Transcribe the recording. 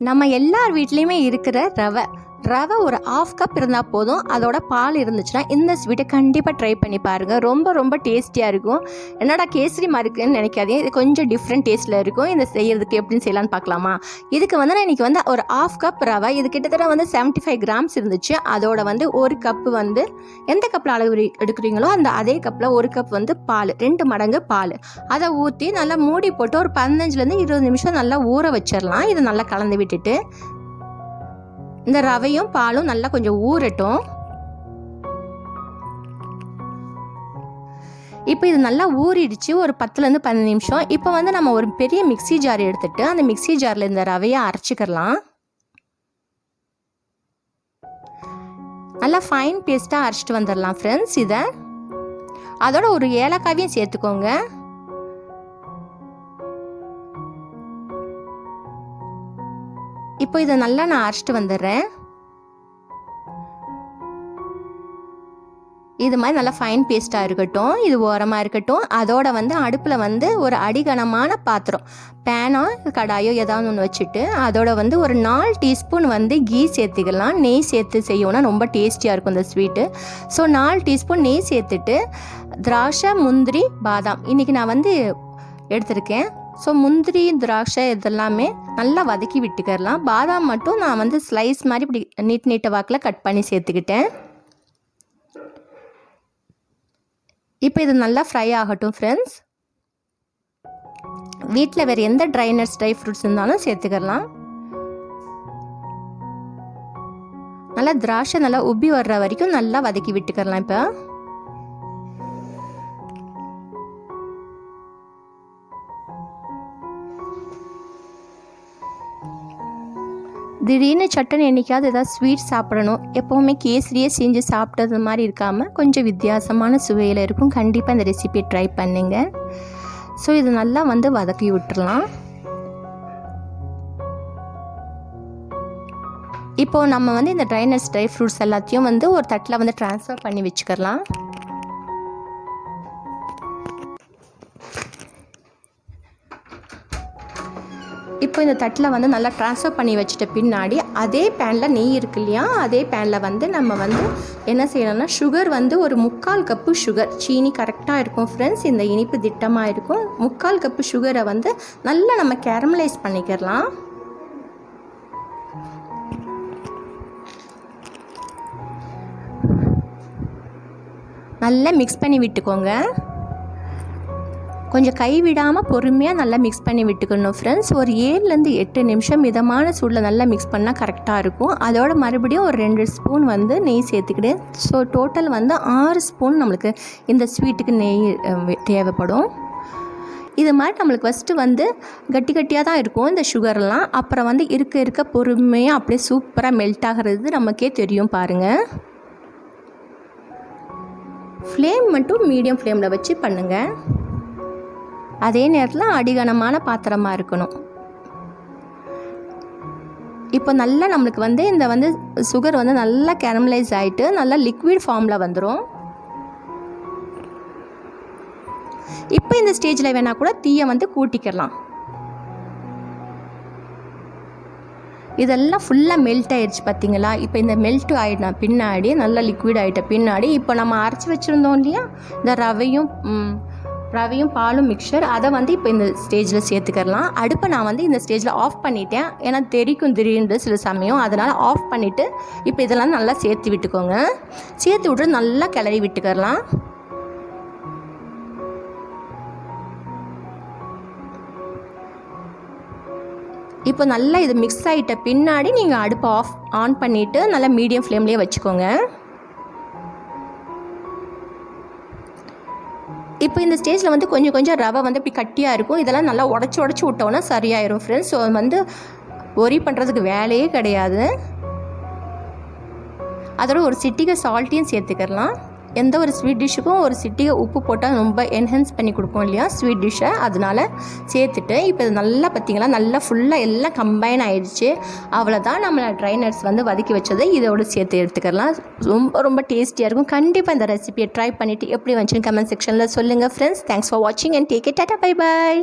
நம்ம எல்லார் வீட்லேயுமே இருக்கிற ரவை. ரவை ஒரு ஆஃப் கப் இருந்தால் போதும். அதோட பால் இருந்துச்சுன்னா இந்த ஸ்வீட்டை கண்டிப்பாக ட்ரை பண்ணி பாருங்கள் ரொம்ப ரொம்ப டேஸ்டியாக இருக்கும். என்னடா கேசரி மாதிரி இருக்குன்னு நினைக்காதீங்க. இது கொஞ்சம் டிஃப்ரெண்ட் டேஸ்ட்டில் இருக்கும். இந்த செய்கிறதுக்கு எப்படின்னு செய்யலான்னு பார்க்கலாமா? இதுக்கு வந்து நான் இன்றைக்கி வந்து ஒரு ஆஃப் கப் ரவை இது கிட்டத்தட்ட வந்து 75 ஃபைவ் கிராம்ஸ் இருந்துச்சு. அதோட வந்து ஒரு கப்பு வந்து எந்த கப்பில் அளவு எடுக்கிறீங்களோ அந்த அதே கப்பில் ஒரு கப் வந்து பால் ரெண்டு மடங்கு பால். அதை ஊற்றி நல்லா மூடி போட்டு ஒரு பதினஞ்சுலேருந்து இருபது நிமிஷம் நல்லா ஊற வச்சிடலாம் இதை நல்லா கலந்து விட்டுட்டு இந்த ரவையும் பாலும் நல்லா கொஞ்சம் ஊறட்டும். இப்போ இது நல்லா ஊறிடுச்சு ஒரு பத்துலேருந்து பதினஞ்சு நிமிஷம். இப்போ வந்து நம்ம ஒரு பெரிய மிக்ஸி ஜார் எடுத்துட்டு அந்த மிக்ஸி ஜாரில் இந்த ரவையை அரைச்சிக்கலாம் நல்லா ஃபைன் பேஸ்ட்டாக அரைச்சிட்டு வந்துடலாம் ஃப்ரெண்ட்ஸ் இதை. அதோட ஒரு ஏலக்காவையும் சேர்த்துக்கோங்க. இப்போ இதை நல்லா நான் அரைச்சிட்டு வந்துடுறேன். இது மாதிரி நல்லா ஃபைன் பேஸ்ட்டாக இருக்கட்டும் இது ஓரமாக இருக்கட்டும் அதோட வந்து அடுப்பில் வந்து ஒரு அடிகனமான பாத்திரம் பேனோ கடாயோ ஏதாவது ஒன்று வச்சுட்டு அதோட வந்து ஒரு நாலு டீஸ்பூன் வந்து கீ சேர்த்துக்கலாம். நெய் சேர்த்து செய்யணும்னா ரொம்ப டேஸ்டியாக இருக்கும் இந்த ஸ்வீட்டு ஸோ நாலு டீஸ்பூன் நெய் சேர்த்துட்டு திராட்சை முந்திரி பாதாம். இன்றைக்கி நான் வந்து எடுத்திருக்கேன். ஸோ முந்திரி திராட்சை இதெல்லாமே நல்லா வதக்கி விட்டுக்கிறலாம் பாதாம் மட்டும் நான் வந்து ஸ்லைஸ் மாதிரி இப்படி நீட் நீட்ட வாக்கில் கட் பண்ணி சேர்த்துக்கிட்டேன். இப்போ இது நல்லா ஃப்ரை ஆகட்டும் ஃப்ரெண்ட்ஸ் வீட்டில் வேறு எந்த ட்ரை நட்ஸ் ட்ரை ஃப்ரூட்ஸ் இருந்தாலும் சேர்த்துக்கலாம். நல்லா திராட்சை நல்லா உப்பி வர்ற வரைக்கும் நல்லா வதக்கி விட்டுக்கிறலாம் இப்போ. திடீர்னு சட்டன் என்றைக்காவது ஏதாவது ஸ்வீட் சாப்பிடணும். எப்போவுமே கேசரியே செஞ்சு சாப்பிட்டது மாதிரி இருக்காமல் கொஞ்சம் வித்தியாசமான சுவையில் இருக்கும். கண்டிப்பாக இந்த ரெசிபியை ட்ரை பண்ணுங்க. ஸோ இது நல்லா வந்து வதக்கி விட்டுறலாம். இப்போது நம்ம வந்து இந்த ட்ரைனஸ் ட்ரை ஃப்ரூட்ஸ் எல்லாத்தையும் வந்து ஒரு தட்டில் வந்து ட்ரான்ஸ்ஃபர் பண்ணி வச்சுக்கலாம் இப்போ இந்த தட்டில் வந்து நல்லா ட்ரான்ஸ்ஃபர் பண்ணி வச்சுட்ட பின்னாடி அதே பேனில் நெய் இருக்கு இல்லையா? அதே பேனில் வந்து நம்ம வந்து என்ன செய்யணும்னா சுகர் வந்து ஒரு முக்கால் கப்பு சுகர் சீனி கரெக்டாக இருக்கும் ஃப்ரெண்ட்ஸ் இந்த இனிப்பு திட்டமாக இருக்கும். முக்கால் கப்பு சுகரை வந்து நல்லா நம்ம கேரமலைஸ் பண்ணிக்கிறலாம் நல்லா மிக்ஸ் பண்ணி விட்டுக்கோங்க. கொஞ்சம் கை விடாமல் பொறுமையாக நல்லா மிக்ஸ் பண்ணி விட்டுக்கணும் ஃப்ரெண்ட்ஸ் ஒரு ஏழுலேருந்து எட்டு நிமிஷம் மிதமான சூடில் நல்லா மிக்ஸ் பண்ணால் கரெக்டாக இருக்கும். அதோட மறுபடியும் ஒரு ரெண்டு ஸ்பூன் வந்து நெய் சேர்த்துக்கிட்டு ஸோ டோட்டல் வந்து ஆறு ஸ்பூன் நம்மளுக்கு இந்த ஸ்வீட்டுக்கு நெய் தேவைப்படும். இது மாதிரி நம்மளுக்கு ஃபஸ்ட்டு வந்து கட்டி கட்டியாக தான் இருக்கும் இந்த சுகர்லாம் அப்புறம் வந்து இருக்க இருக்க பொறுமையாக அப்படியே சூப்பராக மெல்ட் ஆகிறது நமக்கே தெரியும் பாருங்கள் ஃப்ளேம் மட்டும் மீடியம் ஃப்ளேமில் வச்சு பண்ணுங்கள் அதே நேரத்தில் அடிகனமான பாத்திரமாக இருக்கணும். இப்போ நல்லா நம்மளுக்கு வந்து இந்த வந்து சுகர் வந்து நல்லா கேரமலைஸ் ஆகிட்டு நல்லா லிக்விட் ஃபார்மில் வந்துடும் இப்போ இந்த ஸ்டேஜில் வேணால் கூட தீயை வந்து கூட்டிக்கலாம். இதெல்லாம் ஃபுல்லாக மெல்ட் ஆயிடுச்சு பார்த்தீங்களா இப்போ இந்த மெல்ட் ஆகிட்ட பின்னாடி நல்லா லிக்விட் ஆகிட்ட பின்னாடி இப்போ நம்ம அரைச்சி வச்சுருந்தோம் இல்லையா? இந்த ரவையும் ரவையும் பாலும் மிக்சர் அதை வந்து இப்போ இந்த ஸ்டேஜில் சேர்த்துக்கலாம் அடுப்பை நான் வந்து இந்த ஸ்டேஜில் ஆஃப் பண்ணிட்டேன். ஏன்னா தெரிக்கும் திடீர்னு சில சமயம். அதனால் ஆஃப் பண்ணிவிட்டு இப்போ இதெல்லாம் நல்லா சேர்த்து விட்டுக்கோங்க. சேர்த்து விட்டு நல்லா கிளறி விட்டுக்கலாம் இப்போ நல்லா இது மிக்ஸ் ஆகிட்ட பின்னாடி நீங்கள் அடுப்பை ஆஃப் ஆன் பண்ணிவிட்டு நல்லா மீடியம் ஃப்ளேம்லேயே வச்சுக்கோங்க. இப்போ இந்த ஸ்டேஜில் வந்து கொஞ்சம் கொஞ்சம் ரவை வந்து இப்படி கட்டியாக இருக்கும். இதெல்லாம் நல்லா உடச்சி உடச்சி விட்டோன்னா சரியாயிரும் ஃப்ரெண்ட்ஸ் ஸோ வந்து ஒரி பண்ணுறதுக்கு வேலையே கிடையாது. அதோட ஒரு சிட்டிகை சால்ட்டையும் சேர்த்துக்கலாம் எந்த ஒரு ஸ்வீட் டிஷ்ஷுக்கும் ஒரு சிட்டிகை உப்பு போட்டால் ரொம்ப என்ஹென்ஸ் பண்ணி கொடுக்கும் இல்லையா? ஸ்வீட் டிஷ்ஷை அதனால சேர்த்துட்டு இப்போ இது நல்லா பார்த்தீங்களா நல்லா ஃபுல்லாக எல்லாம் கம்பைன் ஆகிடுச்சு அவ்வளோதான் நம்மளை ட்ரை நட்ஸ் வந்து வதக்கி வச்சதை இதோட சேர்த்து எடுத்துக்கலாம். ரொம்ப ரொம்ப டேஸ்டியாக இருக்கும். கண்டிப்பாக இந்த ரெசிபியை ட்ரை பண்ணிவிட்டு எப்படி வந்துச்சுன்னு கமெண்ட் செக்ஷனில் சொல்லுங்கள் ஃப்ரெண்ட்ஸ் தேங்க்ஸ் ஃபார் வாட்சிங் and take it tata bye bye